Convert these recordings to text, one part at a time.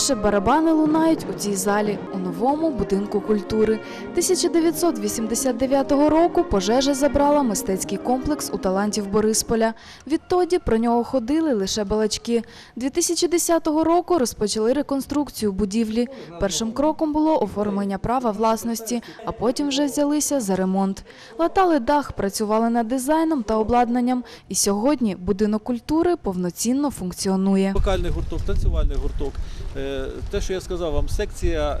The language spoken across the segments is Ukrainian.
Вперше барабани лунають у цій залі новому будинку культури. 1989 року пожежа забрала мистецький комплекс у талантів Борисполя. Відтоді про нього ходили лише балачки. 2010 року розпочали реконструкцію будівлі. Першим кроком було оформлення права власності, а потім вже взялися за ремонт. Латали дах, працювали над дизайном та обладнанням. І сьогодні будинок культури повноцінно функціонує. Вокальний гурток, танцювальний гурток. Е, Те, що я сказав вам, секція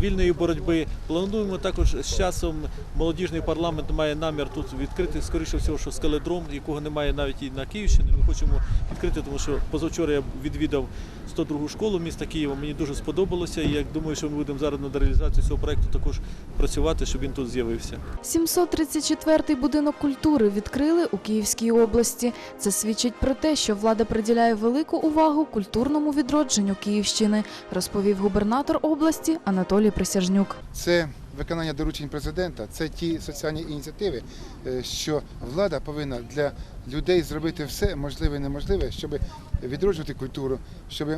вільної боротьби. Плануємо також з часом. Молодіжний парламент має намір тут відкрити, скоріше всього, що скеледром, якого немає навіть і на Київщині. Ми хочемо відкрити, тому що позавчора я відвідав 102 школу міста Києва. Мені дуже сподобалося. І я думаю, що ми будемо зараз над реалізацією цього проекту також працювати, щоб він тут з'явився. 734-й будинок культури відкрили у Київській області. Це свідчить про те, що влада приділяє велику увагу культурному відродженню Київщини, розповів губернатор області Анатолій Присяжнюк. Це виконання доручень президента, це ті соціальні ініціативи, е, що влада повинна для людей зробити все можливе і неможливе, щоб відроджувати культуру, щоб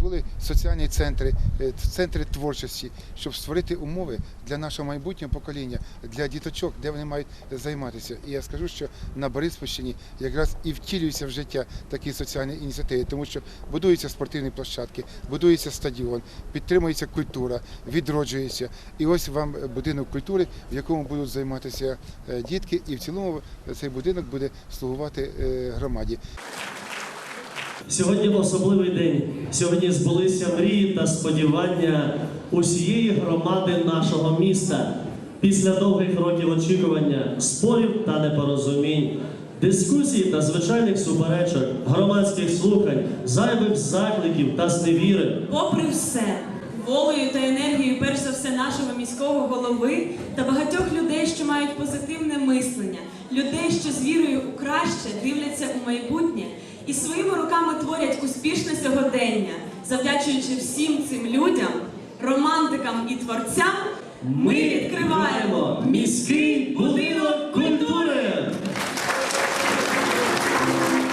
були соціальні центри, е, центри творчості, щоб створити умови для нашого майбутнього покоління, для діточок, де вони мають займатися. І я скажу, що на Бориспільщині якраз і втілюються в життя такі соціальні ініціативи, тому що будуються спортивні площадки, будується стадіон, підтримується культура, відроджується. І ось вам будинок культури, в якому будуть займатися е, дітки, і в цілому цей будинок буде слугувати е, громаді. Сьогодні особливий день. Сьогодні збулися мрії та сподівання усієї громади нашого міста. Після довгих років очікування, спорів та непорозумінь, дискусій та звичайних суперечок, громадських слухань, зайвих закликів та зневіри. Попри все, волею та енергією, перш за все, нашого міського голови та багатьох людей, що мають позитивне мислення, людей, що з вірою у краще дивляться у майбутнє і своїми руками творять успішне сьогодення, завдячуючи всім цим людям, романтикам і творцям, ми відкриваємо міський будинок культури.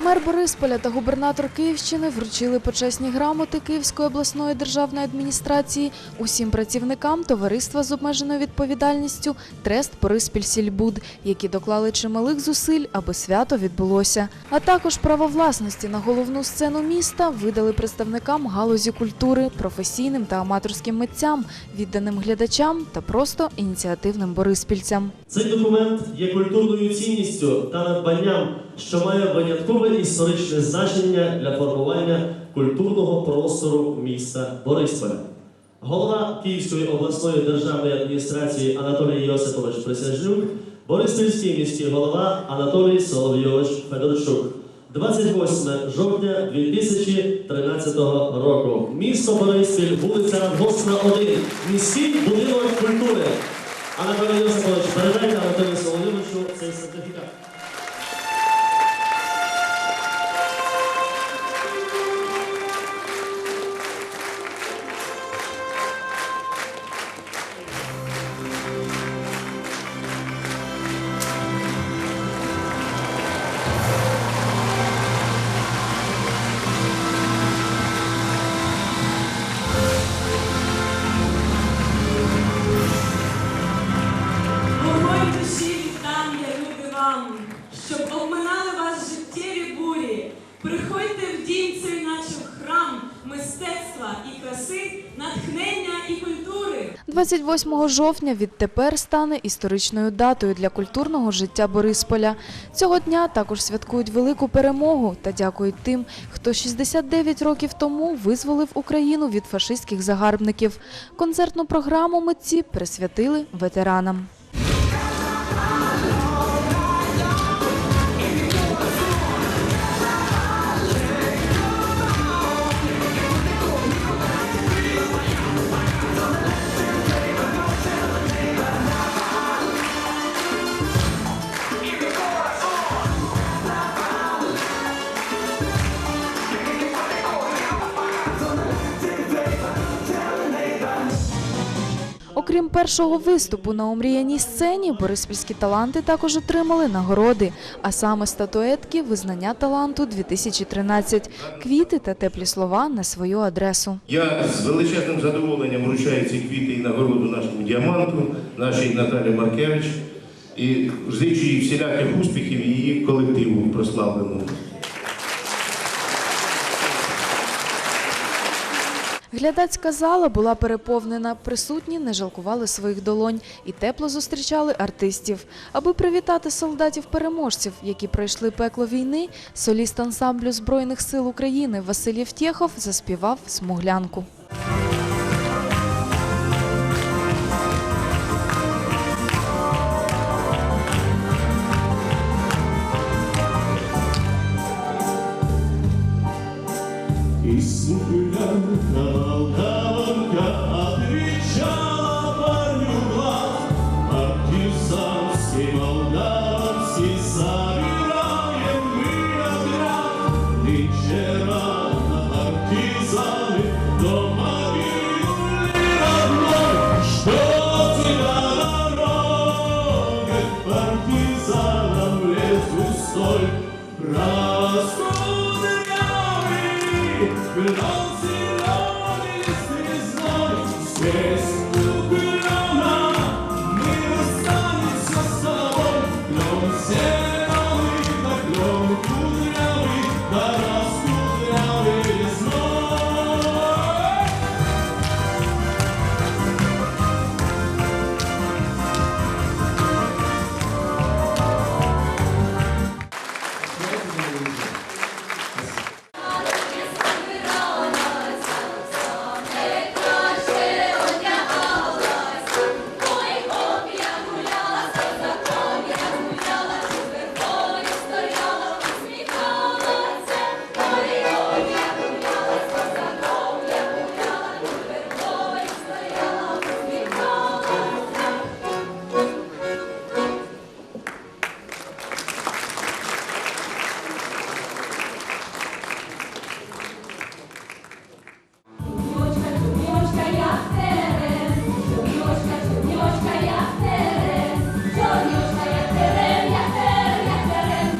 Мер Борисполя та губернатор Київщини вручили почесні грамоти Київської обласної державної адміністрації усім працівникам товариства з обмеженою відповідальністю Трест Бориспіль-Сільбуд, які доклали чималих зусиль, аби свято відбулося. А також право власності на головну сцену міста видали представникам галузі культури, професійним та аматорським митцям, відданим глядачам та просто ініціативним бориспільцям. Цей документ є культурною цінністю та надбанням, що має виняткове історичне значення для формування культурного простору міста Борисполя. Голова Київської обласної державної адміністрації Анатолій Йосипович Присяжнюк, Бориспільський міський голова Анатолій Соловйович Федорчук. 28 жовтня 2013 року. Місто Бориспіль, вулиця Радгосна 1. Міський будинок культури. Анатолій Йосипович, передайте Анатолію Соловйовичу цей сертифікат. Вам, щоб обминали вас життєві бурі. Приходьте в дім цей, наче храм мистецтва і краси, натхнення і культури. 28 жовтня відтепер стане історичною датою для культурного життя Борисполя. Цього дня також святкують велику перемогу та дякують тим, хто 69 років тому визволив Україну від фашистських загарбників. Концертну програму митці присвятили ветеранам. Окрім першого виступу на омріяній сцені, бориспільські таланти також отримали нагороди, а саме статуетки Визнання таланту 2013 квіти та теплі слова на свою адресу. Я з величезним задоволенням вручаю ці квіти і нагороду нашому діаманту, нашій Наталі Маркевич. І зичу їй всіляких успіхів її колективу прославленому. Глядацька зала була переповнена. Присутні не жалкували своїх долонь і тепло зустрічали артистів. Аби привітати солдатів-переможців, які пройшли пекло війни, соліст ансамблю Збройних сил України Василь Євтєхов заспівав смуглянку. Isso que belongs in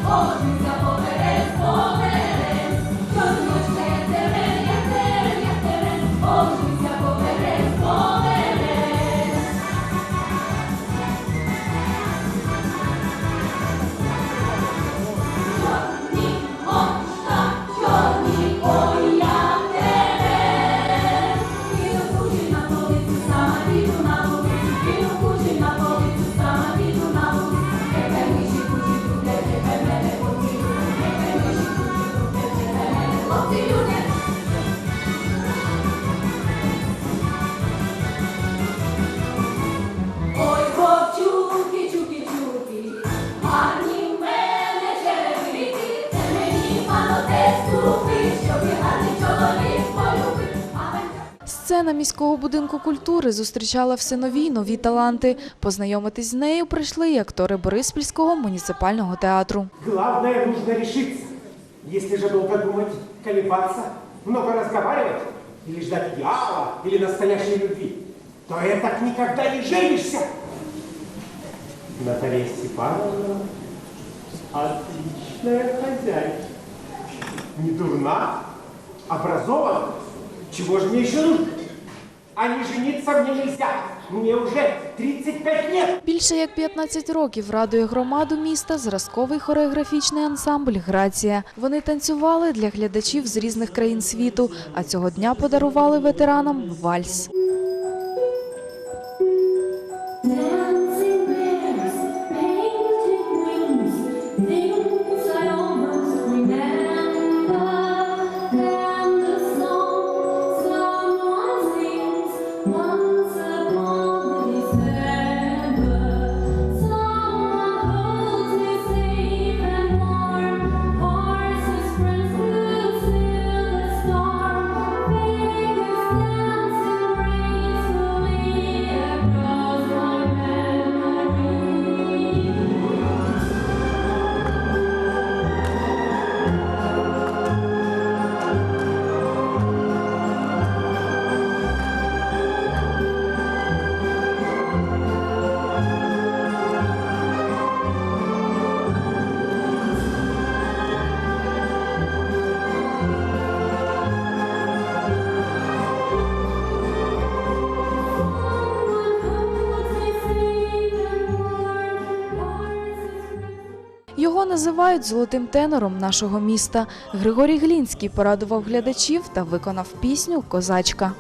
Oh, Сцена міського будинку культури зустрічала все нові й нові таланти. Познайомитись з нею прийшли і актори Бориспільського муніципального театру. Главное, нужно решиться. Если же долго думать, колебаться, много разговаривать, или ждать дьявола, или настоящей любви, то это никогда не женишься. Наталья Степановна отличная хозяйка. Не дурна, образована. Чего же мне еще нужно? А не жениться мені нельзя. Мені вже 35 лет. Більше як 15 років радує громаду міста зразковий хореографічний ансамбль Грація. Вони танцювали для глядачів з різних країн світу, а цього дня подарували ветеранам вальс. Називають золотим тенором нашого міста. Григорій Глінський порадував глядачів та виконав пісню Козачка.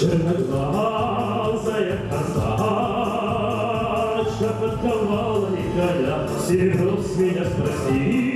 Черноглазая казачка подковала Николя, Серег с меня спросила,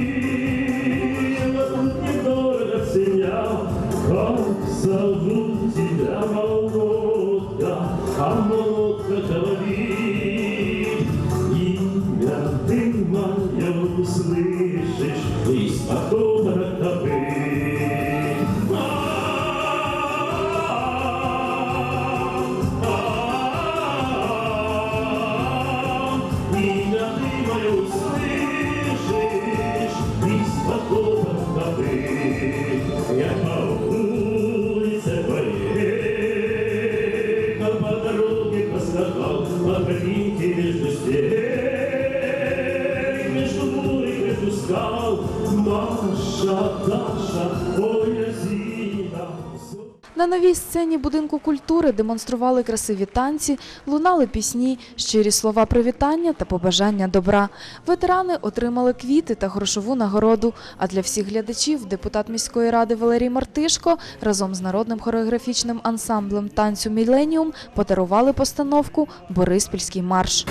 Новій сцені будинку культури демонстрували красиві танці, лунали пісні, щирі слова привітання та побажання добра. Ветерани отримали квіти та грошову нагороду. А для всіх глядачів депутат міської ради Валерій Мартишко разом з народним хореографічним ансамблем танцю Міленіум подарували постановку Бориспільський марш.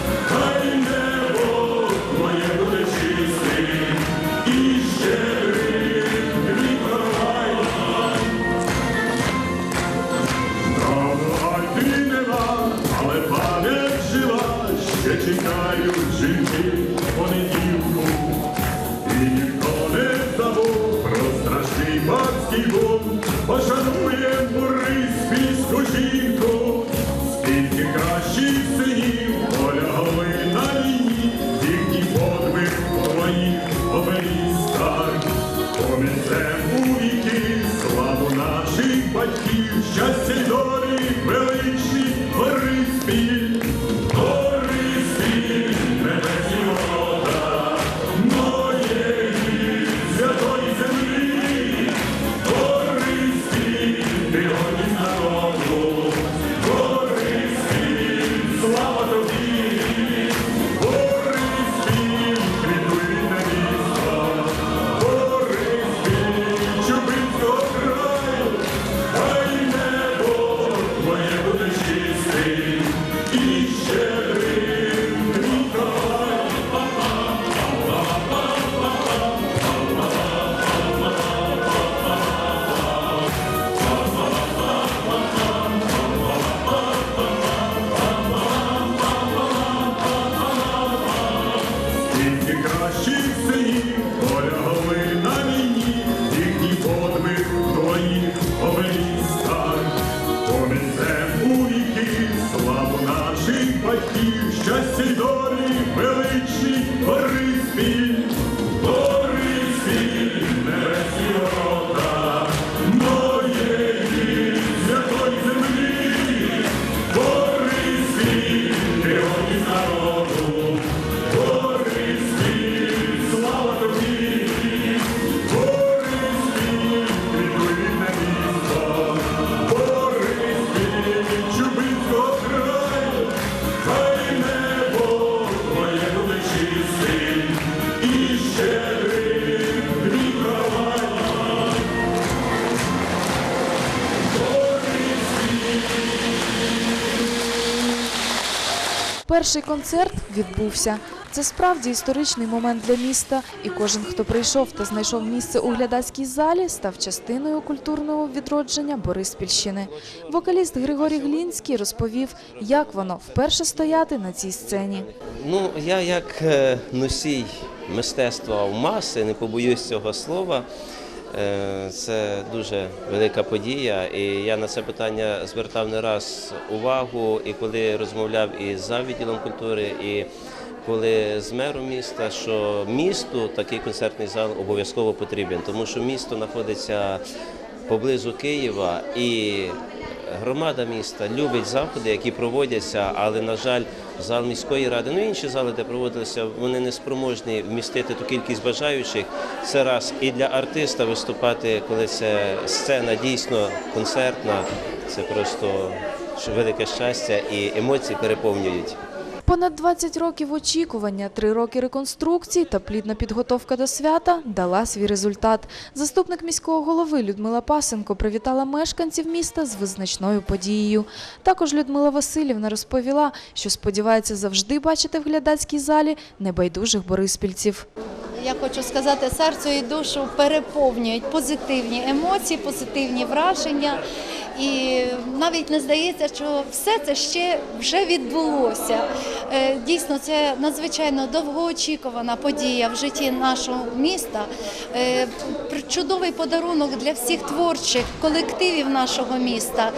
Перший концерт відбувся. Це справді історичний момент для міста, і кожен, хто прийшов та знайшов місце у глядацькій залі, став частиною культурного відродження Бориспільщини. Вокаліст Григорій Глінський розповів, як воно вперше стояти на цій сцені. Ну, я як е, носій мистецтва в маси, не побоюсь цього слова. Е, Це дуже велика подія, і я на це питання звертав не раз увагу, і коли розмовляв із завідділом культури, і коли з мером міста, що місту такий концертний зал обов'язково потрібен, тому що місто знаходиться поблизу Києва і громада міста любить заходи, які проводяться, але на жаль, зал міської ради, ну інші зали, де проводилися, вони не спроможні вмістити ту кількість бажаючих. Це раз і для артиста виступати, коли це сцена дійсно концертна, це просто велике щастя і емоції переповнюють. Понад 20 років очікування, три роки реконструкції та плідна підготовка до свята дала свій результат. Заступник міського голови Людмила Пасенко привітала мешканців міста з визначною подією. Також Людмила Васильівна розповіла, що сподівається завжди бачити в глядацькій залі небайдужих бориспільців. Я хочу сказати, серце і душу переповнюють позитивні емоції, позитивні враження. І навіть не здається, що все це ще вже відбулося. Е, Дійсно, це надзвичайно довгоочікувана подія в житті нашого міста. Е, Чудовий подарунок для всіх творчих колективів нашого міста,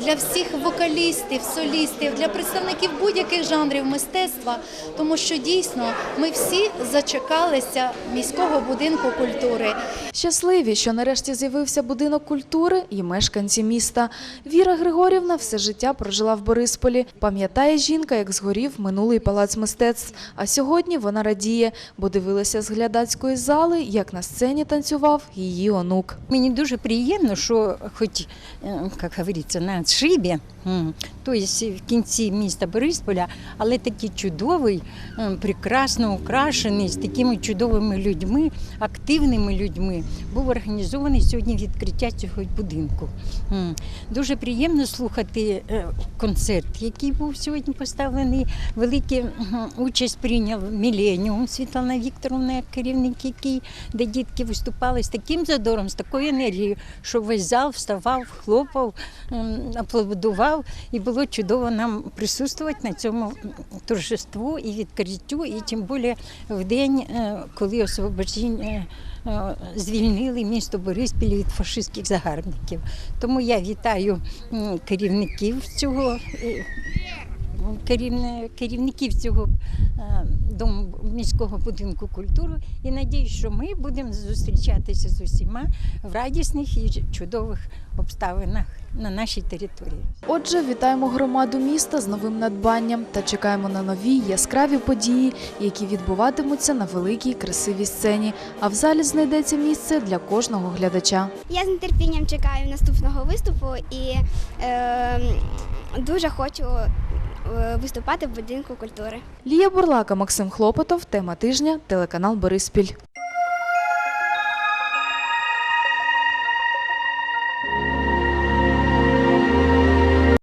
для всіх вокалістів, солістів, для представників будь-яких жанрів мистецтва, тому що дійсно ми всі зачекалися міського будинку культури. Щасливі, що нарешті з'явився будинок культури і мешканці міста. Віра Григорівна все життя прожила в Борисполі. Пам'ятає жінка, як згорів минулий палац мистецтв. А сьогодні вона радіє, бо дивилася з глядацької зали, як на сцені танцював її онук. Мені дуже приємно, що хоч, е, як говориться, на отшибі, м, тобто в кінці міста Борисполя, але такий чудовий, прекрасно украшений, з такими чудовими людьми, активними людьми, був організований сьогодні відкриття цього будинку. Дуже приємно слухати е, концерт, який був сьогодні поставлений. Велику участь прийняв Міленіум Світлана Вікторовна, як керівник, який, де дітки виступали з таким задором, з такою енергією, що весь зал вставав, хлопав, аплодував. І було чудово нам присутствувати на цьому торжеству і відкриттю, і тим більше в день, е, коли освобождення звільнили місто Бориспіль від фашистських загарбників. Тому я вітаю керівників цього. Керівне- Керівників цього е, дому міського будинку культури і надіюсь, що ми будемо зустрічатися з усіма в радісних і чудових обставинах на нашій території. Отже, вітаємо громаду міста з новим надбанням та чекаємо на нові яскраві події, які відбуватимуться на великій красивій сцені. А в залі знайдеться місце для кожного глядача. Я з нетерпінням чекаю наступного виступу і е, дуже хочу виступати в будинку культури. Лія Бурлака, Максим Хлопотов. Тема тижня. Телеканал Бориспіль.